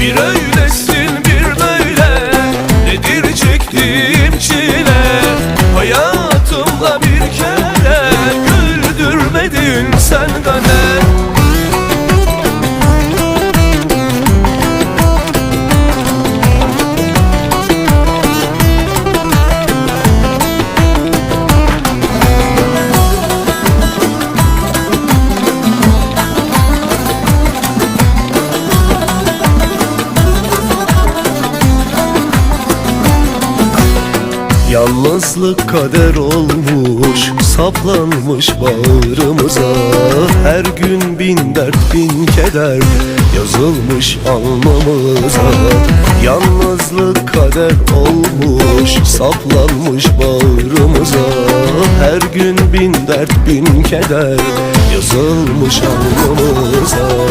Bir öylesin Yalnızlık kader olmuş Saplanmış bağrımıza. Her gün bin dert bin keder Yazılmış alnımıza. Yalnızlık kader olmuş Saplanmış bağrımıza. Her gün bin dert bin keder Yazılmış alnımıza